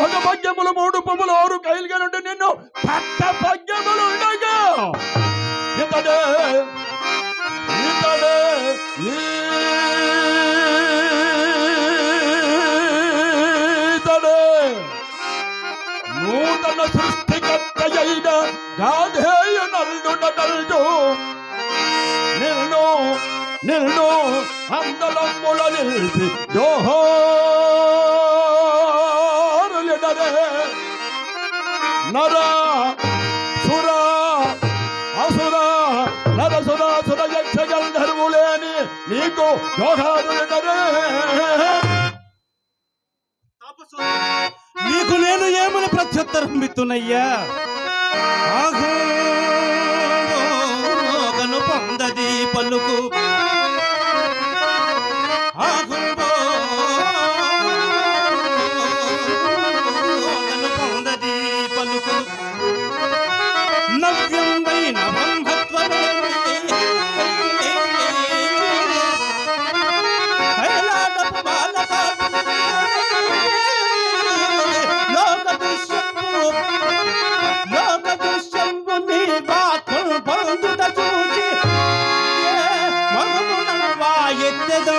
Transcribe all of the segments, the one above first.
భగ పద్యములు మూడు పువ్వులు ఆరు కైలుగా నుండి నిన్ను పట్ట పద్యములు ఉండగా ఇతడే ఇతడే ఈతడే నూతన సృష్టికర్త అయిన గాధేయ నల్లు నల్లు నిన్ను నిన్ను అందలమ్ముల నిలిపి జోహారులిడరే నీకు నేను ఏమని ప్రత్యుత్తరం ఇత్తునయ్యా? ఆగను ಎತ್ತದ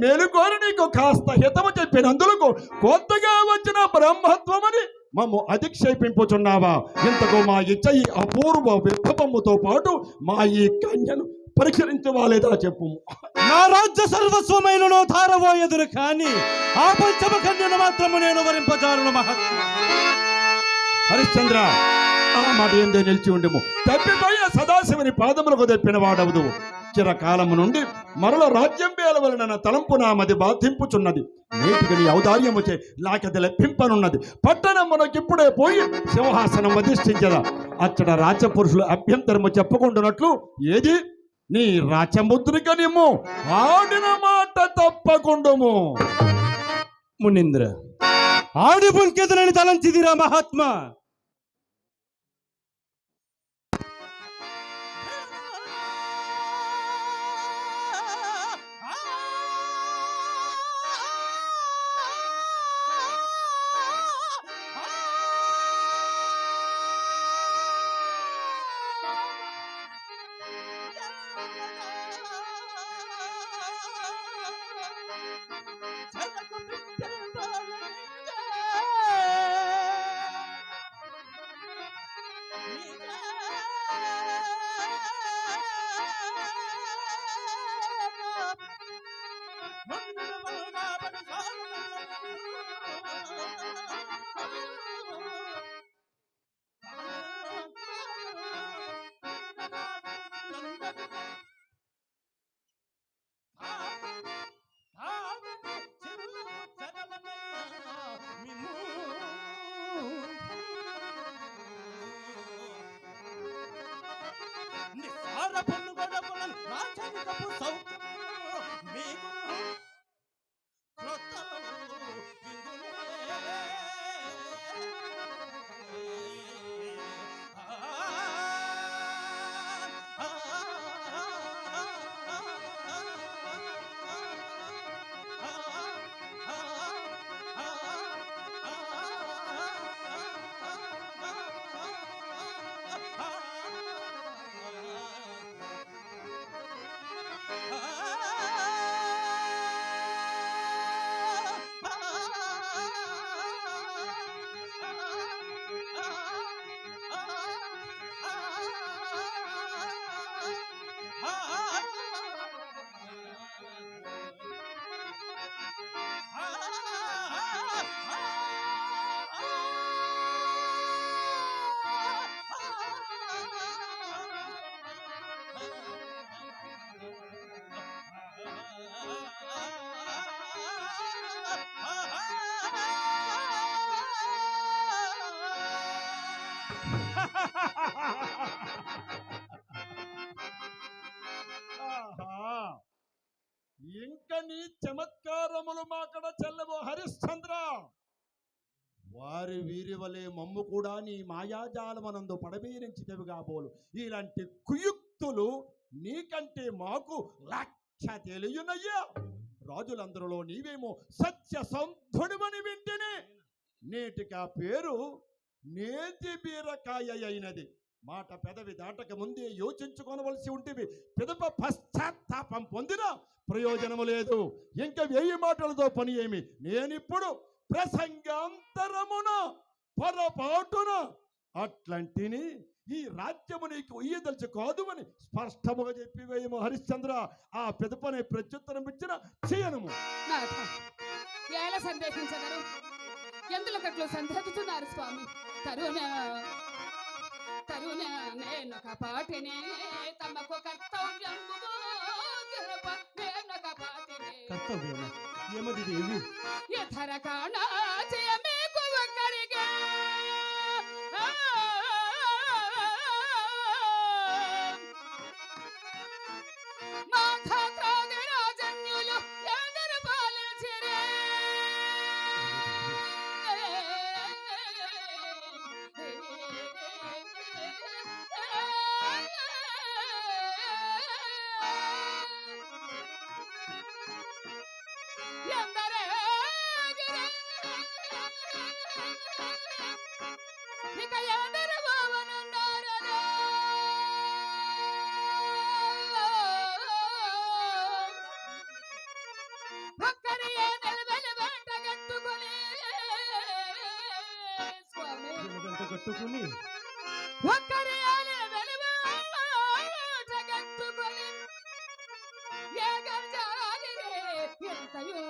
మేలు కోరి నీకు కాస్త హితము చెప్పినందులకు కొత్తగా వచ్చిన బ్రహ్మత్వమని మమ్ము అధిక్షేపింపుచున్నావా. ఇంతకు మా ఇచ్చ ఈ అపూర్వ విభవముతో పాటు మా ఈ కన్యను పరికరించవాలేదా చెప్పు. నా రాజ్య సర్వస్వమైనను ధారవోయదును కాని ఆ పంచమ కన్యను మాత్రము నేను వరింపజాలను మహాత్మ హరిశ్చంద్ర ఆ మాట ఏందే నిలిచి ఉండము. తప్పిపోయిన సదాశివుని పాదములకు తెప్పిన వాడవదు చిరకాలము నుండి మరల రాజ్యం వేలవలన తలంపు నా మది బాధింపుచున్నది. నేటికి నీ ఔదార్యము చే నాకది లెప్పింపనున్నది. ఇప్పుడే పోయి సింహాసనం అధిష్ఠించదా. అచ్చట రాజపురుషులు అభ్యంతరము చెప్పుకుంటున్నట్లు ఏది? నీ రాచముద్రిక నిమ్ము ఆడిన మాట తప్పకుండుము. మునీంద్ర ఆడి పుంకెదనని తలంచిదిరా మహాత్మ. చమత్కారములు మాకడ చెల్లవు హరిశ్చంద్ర. వారి వీరి వలె మమ్ము కూడా నీ మాయాజాలమనందు పడబీరించినవి కాబోలు ఇలాంటి కుయుక్తులు నీకంటే మాకు లక్ష తెలియనయ్యా. రాజులందరిలో నీవేమో సత్య సంధుడివని వింటేనే. నేటికి ఆ పేరు నేతి బీరకాయ అయినది. మాట పెదవి దాటక ముందే యోచించుకోనవలసి ఉంటివి పెదప పశ్చాత్తాపం పొందినా ప్రయోజనము లేదు. ఇంకా వెయ్యి మాటలతో పని ఏమి? నేనిప్పుడు ప్రసంగాంతరమున పొరపాటున అట్లాంటిని ఈ రాజ్యము నీకు ఇయ్యదలిచి కాదు అని స్పష్టముగా చెప్పి వేయము హరిశ్చంద్ర. ఆ పెదపనే ప్రత్యుత్తరం ఇచ్చిన చేయనము. నాథ సందేహించగలరు సందేహిస్తున్నారు స్వామి? తరుణ తరుణ నేనొక పాటిని. తమకు కర్తవ్యం నేనొక పాటిని. కర్తవ్యం ఏమది దేవి ఇతర కాణాచయ మీకు కట్టుకుని స్వామి వెనుగంట కట్టుకుని ఒక్కరి ఏదలు ఎంతయో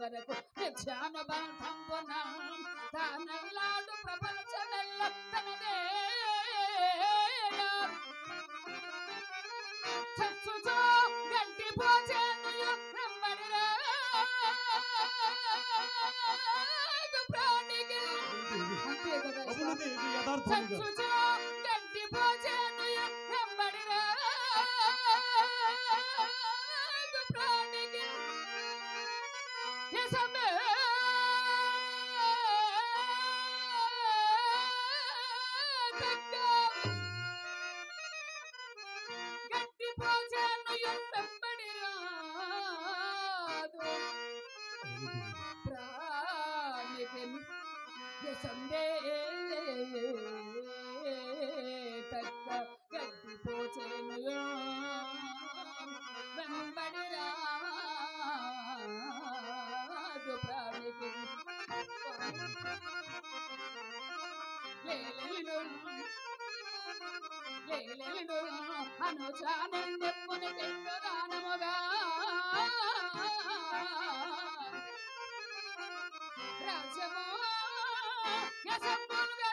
ప్రాణములున్నయంతవరకు నిత్యానుబంధంబున తానల్లాడు ప్రపంచమెల్ల తనదే చచ్చుచో గంటి పోచేను వెంబడిరా. ప్రాణికి. చచ్చుచో ప్రాణికి వ్యసందే తక్క గడ్డి వెంబడి రాదు ప్రాణికి లేలేడు లేలేడు అనుచానందెప్పుని తింటుదానముగా రాజ్యము యశంబులుగన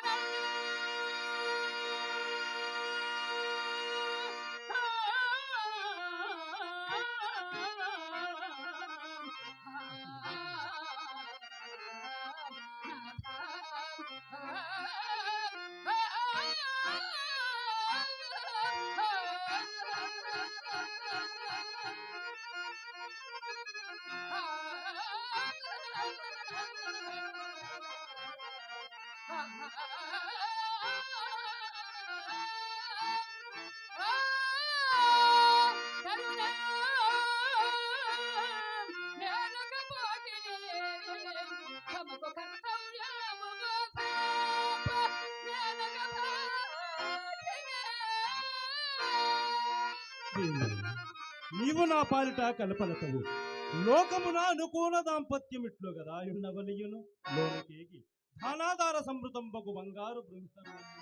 నీవు నా పాలిట కలపలకవు లోకమున అనుకూల దాంపత్యం ఇట్లు కదా ఉన్నవలియును లోనికేగి ధనాధార సమృద్ధంబగు బంగారు బృందము